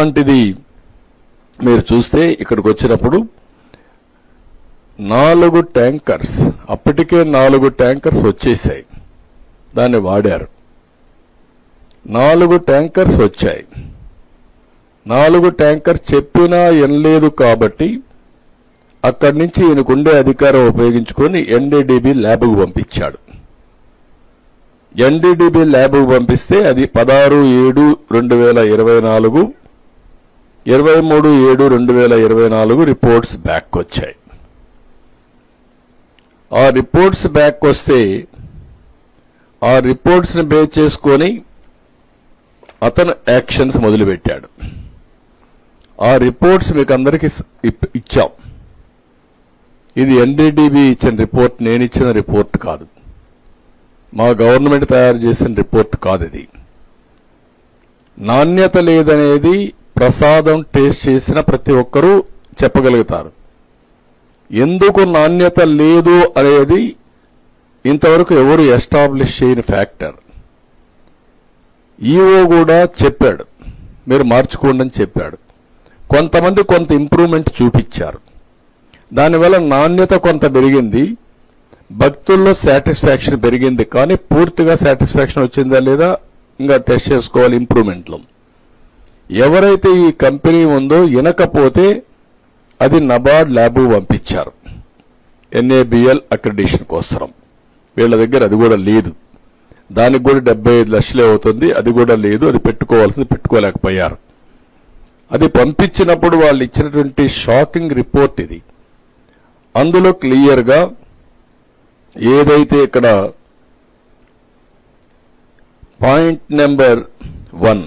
అలాంటిది మీరు చూస్తే ఇక్కడికి వచ్చినప్పుడు నాలుగు ట్యాంకర్స్ అప్పటికే నాలుగు ట్యాంకర్స్ వచ్చేసాయి. దాన్ని వాడారు. నాలుగు ట్యాంకర్స్ వచ్చాయి. నాలుగు ట్యాంకర్ చెప్పినా ఎనలేదు కాబట్టి అక్కడి నుంచి ఈయనకుండే అధికారం ఉపయోగించుకొని ఎన్డీడీబీ ల్యాబ్కు పంపించాడు. ఎన్డీడీబీ ల్యాబ్కు పంపిస్తే అది పదహారు ఏడు రెండు వేల ఇరవై నాలుగు ఇరవై మూడు ఏడు రెండు వేల ఇరవై నాలుగు రిపోర్ట్స్ బ్యాక్ వచ్చాయి. ఆ రిపోర్ట్స్ బ్యాక్ వస్తే ఆ రిపోర్ట్స్ని బేస్ చేసుకొని అతను యాక్షన్స్ మొదలుపెట్టాడు. ఆ రిపోర్ట్స్ మీకు అందరికి ఇచ్చాం. ఇది ఎన్డీడీబీ ఇచ్చిన రిపోర్ట్ నేను ఇచ్చిన రిపోర్ట్ కాదు. మా గవర్నమెంట్ తయారు చేసిన రిపోర్ట్ కాదు ఇది నాణ్యత లేదనేది ప్రసాదం టేస్ట్ చేసిన ప్రతి ఒక్కరూ చెప్పగలుగుతారు. ఎందుకు నాణ్యత లేదు అనేది ఇంతవరకు ఎవరు ఎస్టాబ్లిష్ చేయని ఫ్యాక్టర్. ఈఓ కూడా చెప్పాడు. మీరు మార్చుకోండి అని చెప్పాడు. కొంతమంది కొంత ఇంప్రూవ్మెంట్ చూపించారు. దానివల్ల నాణ్యత కొంత పెరిగింది. భక్తుల్లో సాటిస్ఫాక్షన్ పెరిగింది. కానీ పూర్తిగా సాటిస్ఫాక్షన్ వచ్చిందా లేదా ఇంకా టెస్ట్ చేసుకోవాలి ఇంప్రూవ్మెంట్లో. ఎవరైతే ఈ కంపెనీ ఉందో వినకపోతే అది నబార్డ్ ల్యాబ్ పంపించారు. ఎన్ఏబిఎల్ అక్రిడేషన్ కోసం వీళ్ళ దగ్గర అది కూడా లేదు. దానికి కూడా డెబ్బై ఐదు లక్షలే అవుతుంది. అది కూడా లేదు. అది పెట్టుకోవాల్సింది పెట్టుకోలేకపోయారు. అది పంపించినప్పుడు వాళ్ళు ఇచ్చినటువంటి షాకింగ్ రిపోర్ట్ ఇది. అందులో క్లియర్గా ఏదైతే ఇక్కడ point number one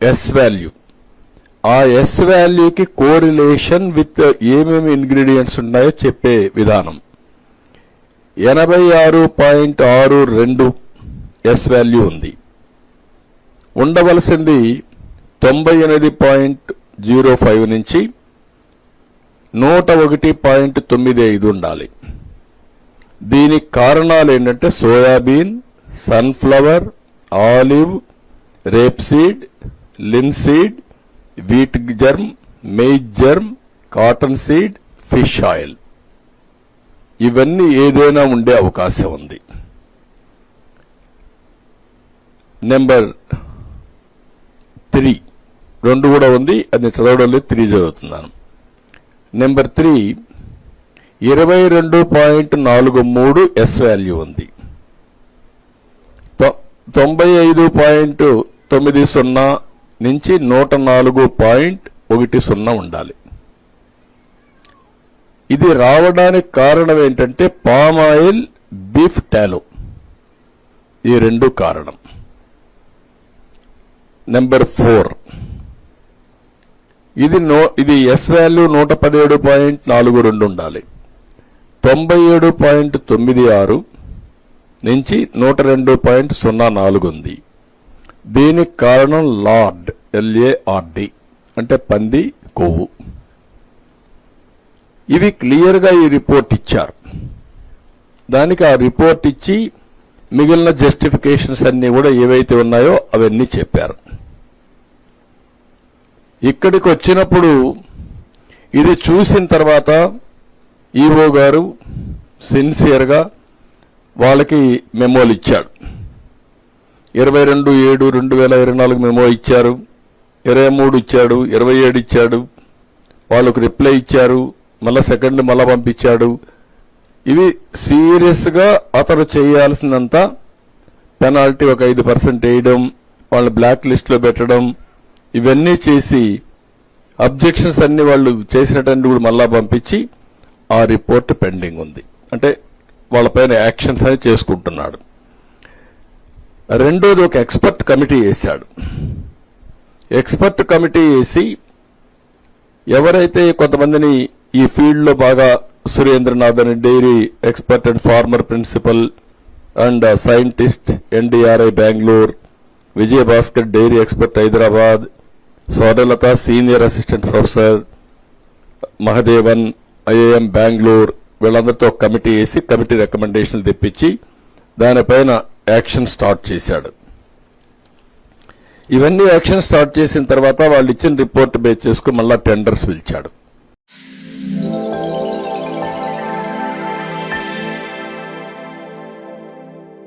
S value ఆ ఎస్ వాల్యూకి కోరిలేషన్ విత్ ఏమేమి ఇంగ్రీడియంట్స్ ఉన్నాయో చెప్పే విధానం. ఎనభై ఆరు పాయింట్ ఆరు రెండు ఎస్ వాల్యూ ఉంది. ఉండవలసింది తొంభై ఎనిమిది పాయింట్ జీరో ఫైవ్ నుంచి నూట ఒకటి పాయింట్ తొమ్మిది ఐదు ఉండాలి. దీనికి కారణాలు ఏంటంటే soybean sunflower olive rapeseed linseed wheat germ maize germ cotton seed fish oil. ఇవన్నీ ఏదైనా ఉండే అవకాశం ఉంది. Number three. రెండు కూడా ఉంది. అది చదవడం లేదు త్రీ చదువుతున్నాను. Number three. ఇరవై రెండు పాయింట్ నాలుగు మూడు ఎస్ వాల్యూ ఉంది. తొ- తొంభై ఐదు పాయింట్ తొమ్మిది సున్నా నుంచి నూట నాలుగు పాయింట్ ఒకటి సున్నా ఉండాలి. ఇది రావడానికి కారణం ఏంటంటే పామ్ ఆయిల్ బీఫ్ టాలో. ఈ రెండు కారణం. Number four. ఇది నో ఇది ఎస్ వాల్యూ నూట పదిహేడు పాయింట్ నాలుగు రెండు ఉండాలి. తొంభై ఏడు పాయింట్ తొమ్మిది ఆరు నుంచి నూట రెండు పాయింట్ సున్నా నాలుగు ఉంది. దీనికి కారణం లార్డ్ ఎల్ఏఆర్డి అంటే పంది కొవ్వు. ఇవి క్లియర్గా ఈ రిపోర్ట్ ఇచ్చారు. దానికి ఆ రిపోర్ట్ ఇచ్చి మిగిలిన జస్టిఫికేషన్స్ అన్నీ కూడా ఏవైతే ఉన్నాయో అవన్నీ చెప్పారు. ఇక్కడికి వచ్చినప్పుడు ఇది చూసిన తర్వాత ఈవో గారు సిన్సియర్గా వాళ్ళకి మెమోలు ఇచ్చాడు. ఇరవై రెండు ఏడు రెండు వేల ఇరవై నాలుగు మెమో ఇచ్చారు. ఇరవై మూడు ఇచ్చాడు ఇరవై ఏడు ఇచ్చాడు. వాళ్ళకు రిప్లై ఇచ్చారు మళ్ళీ సెకండ్ మళ్ళీ పంపించాడు. ఇవి సీరియస్గా అతను చేయాల్సినంత పెనాల్టీ ఒక ఐదు పర్సెంట్ వేయడం వాళ్ళని బ్లాక్ లిస్ట్లో పెట్టడం ఇవన్నీ చేసి అబ్జెక్షన్స్ అన్ని వాళ్ళు చేసినటువంటి కూడా మళ్ళా పంపించి ఆ రిపోర్ట్ పెండింగ్ ఉంది. అంటే వాళ్ళపైన యాక్షన్స్ అని చేసుకుంటున్నాడు. రెండోది ఒక ఎక్స్పర్ట్ కమిటీ వేశాడు. ఎక్స్పర్ట్ కమిటీ వేసి ఎవరైతే కొంతమందిని ఈ ఫీల్డ్లో బాగా Surendranathan dairy expert and former principal and scientist NDRI Bengaluru Vijayabhaskar dairy expert Hyderabad Swarnalatha senior assistant professor Mahadevan IAM Bengaluru వీళ్ళందరితో కమిటీ వేసి కమిటీ రికమెండేషన్లు తెప్పించి దానిపైన యాక్షన్ స్టార్ట్ చేశాడు. ఇవన్నీ యాక్షన్ స్టార్ట్ చేసిన తర్వాత వాళ్ళు ఇచ్చిన రిపోర్ట్ బేస్ చేసుకుని మళ్ళా టెండర్స్ పిలిచాడు.